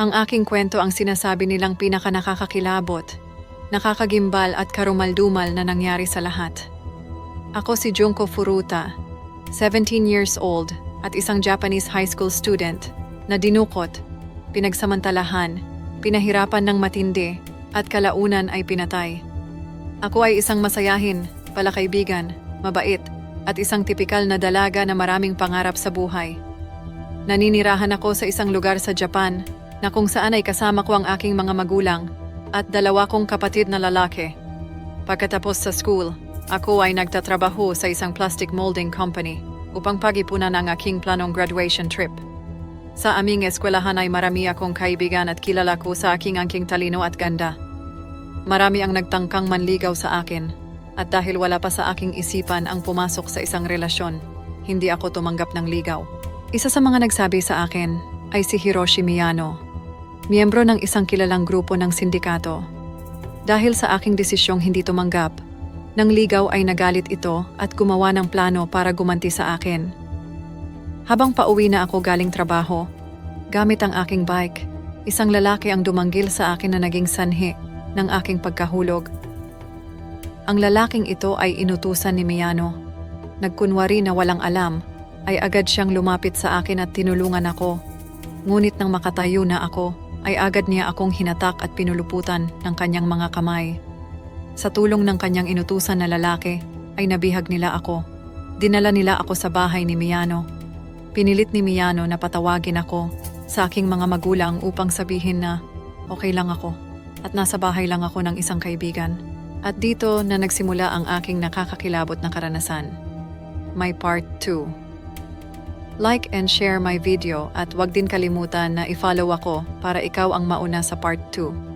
Ang aking kwento ang sinasabi nilang pinaka nakakakilabot, nakakagimbal at karumaldumal na nangyari sa lahat. Ako si Junko Furuta, 17 years old at isang Japanese high school student na dinukot, pinagsamantalahan, pinahirapan ng matindi at kalaunan ay pinatay. Ako ay isang masayahin, palakaibigan, mabait, at isang tipikal na dalaga na maraming pangarap sa buhay. Naninirahan ako sa isang lugar sa Japan na kung saan ay kasama ko ang aking mga magulang at dalawa kong kapatid na lalaki. Pagkatapos sa school, ako ay nagtatrabaho sa isang plastic molding company upang pagipunan ang aking planong graduation trip. Sa aming eskwelahan ay marami akong kaibigan at kilala ko sa aking angking talino at ganda. Marami ang nagtangkang manligaw sa akin at dahil wala pa sa aking isipan ang pumasok sa isang relasyon, hindi ako tumanggap ng ligaw. Isa sa mga nagsabi sa akin ay si Hiroshi Miyano, miyembro ng isang kilalang grupo ng sindikato. Dahil sa aking desisyong hindi tumanggap, nang ligaw ay nagalit ito at gumawa ng plano para gumanti sa akin. Habang pauwi na ako galing trabaho, gamit ang aking bike, isang lalaki ang dumanggil sa akin na naging sanhi ng aking pagkahulog. Ang lalaking ito ay inutusan ni Miyano. Nagkunwari na walang alam, ay agad siyang lumapit sa akin at tinulungan ako. Ngunit nang makatayo na ako, ay agad niya akong hinatak at pinuluputan ng kanyang mga kamay. Sa tulong ng kanyang inutusan na lalaki, ay nabihag nila ako. Dinala nila ako sa bahay ni Miyano. Pinilit ni Miyano na patawagin ako sa aking mga magulang upang sabihin na okay lang ako at nasa bahay lang ako ng isang kaibigan. At dito na nagsimula ang aking nakakakilabot na karanasan. My Part 2 Like and share my video at wag din kalimutan na i-follow ako para ikaw ang mauna sa Part 2.